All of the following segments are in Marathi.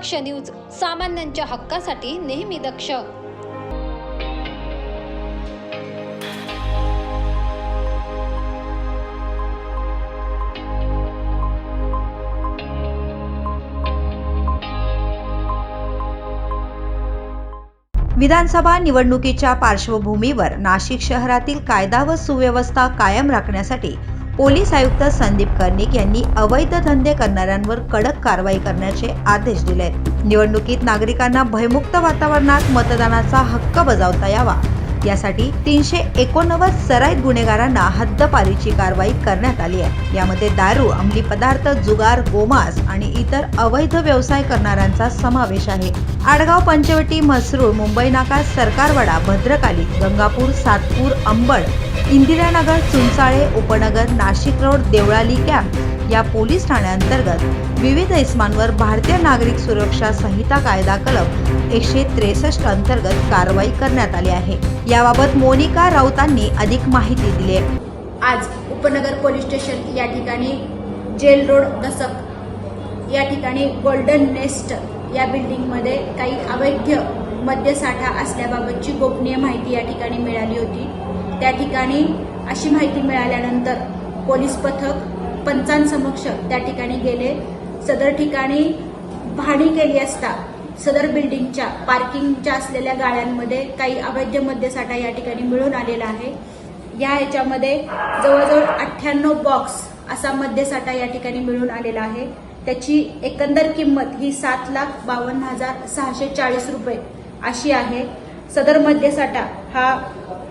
दक्ष न्यूज सामान्यांच्या हक्कासाठी नेहमी दक्ष. विधानसभा निवडणुकीच्या पार्श्वभूमीवर नाशिक शहरातील कायदा व सुव्यवस्था कायम राखण्यासाठी पोलीस आयुक्त संदीप कर्णिक यांनी अवैध धंदे करणाऱ्यांवर कडक कारवाई करण्याचे आदेश दिले आहेत. निवडणुकीत नागरिकांना भयमुक्त वातावरणात मतदानाचा हक्क बजावता यावा. यासाठी तीनशे एकोणनव्वद सराईत गुन्हेगारांना हद्दपारीची कारवाई करण्यात आली आहे. यामध्ये दारू अंमली पदार्थ जुगार गोमास आणि इतर अवैध व्यवसाय करणाऱ्यांचा समावेश आहे. आडगाव पंचवटी म्हसरूळ मुंबई नाका सरकारवाडा भद्रकाली गंगापूर सातपूर अंबड इंदिरानगर चुंचाळे उपनगर नाशिक रोड देवळाली कॅम्प या पोलीस ठाण्याअंतर्गत विविध इस्मांवर भारतीय नागरिक सुरक्षा संहिता कायदा कलम एकशे त्रेसष्ट अंतर्गत कारवाई करण्यात आली आहे. याबाबत मोनिका राऊतांनी अधिक माहिती दिली आहे. आज उपनगर पोलीस स्टेशन या ठिकाणी जेल रोड दसक या ठिकाणी गोल्डन नेस्ट या बिल्डिंगमध्ये काही अवैध मद्यसाठा असल्याबाबतची गोपनीय माहिती या ठिकाणी मिळाली होती. त्या ठिकाणी अशी माहिती मिळाल्यानंतर पोलीस पथक पंचांसमक्ष त्या ठिकाणी गेले. सदर ठिकाणी पाहणी केली असता सदर बिल्डिंगच्या पार्किंगच्या असलेल्या गाड्यांमध्ये काही अवैध मद्यसाठा या ठिकाणी मिळून आलेला आहे. या याच्यामध्ये जवळजवळ अठ्ठ्याण्णव बॉक्स असा मद्यसाठा या ठिकाणी मिळून आलेला आहे. त्याची एकंदर किंमत ही सात लाख बावन्न हजार सहाशे चाळीस रुपये अशी आहे. सदर मद्यसाठा हा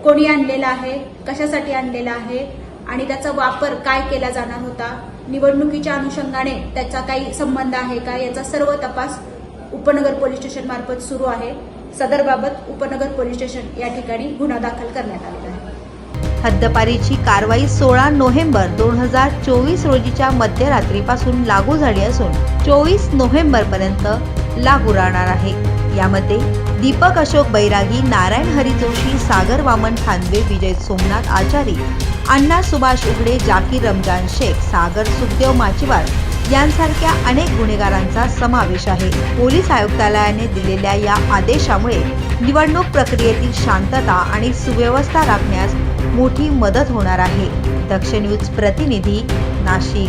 कोणी आणलेला आहे? कशासाठी आणलेला आहे? आणि त्याचा वापर काय केला जाणार होता? निवडणुकीच्या अनुषंगाने त्याचा काही संबंध आहे का? याचा सर्व तपास उपनगर पोलीस स्टेशन मार्फत सुरू आहे. सदरबाबत उपनगर पोलीस स्टेशन या ठिकाणी गुन्हा दाखल करण्यात आलेला आहे. हद्दपारीची कारवाई सोळा नोव्हेंबर दोन हजार चोवीस रोजीच्या मध्यरात्रीपासून लागू झाली असून चोवीस नोव्हेंबर पर्यंत लागू राहणार आहे. यामध्ये दीपक अशोक बैरागी नारायण हरी जोशी सागर वामन खानवे विजय सोमनाथ आचारी अण्णा सुभाष उगडे जाकीर रमजान शेख सागर सुखदेव माचीवार यांसारख्या अनेक गुन्हेगारांचा समावेश आहे. पोलीस आयुक्तालयाने दिलेल्या या आदेशामुळे निवडणूक प्रक्रियेतील शांतता आणि सुव्यवस्था राखण्यास मोठी मदत होणार आहे. दक्ष न्यूज प्रतिनिधी नाशिक.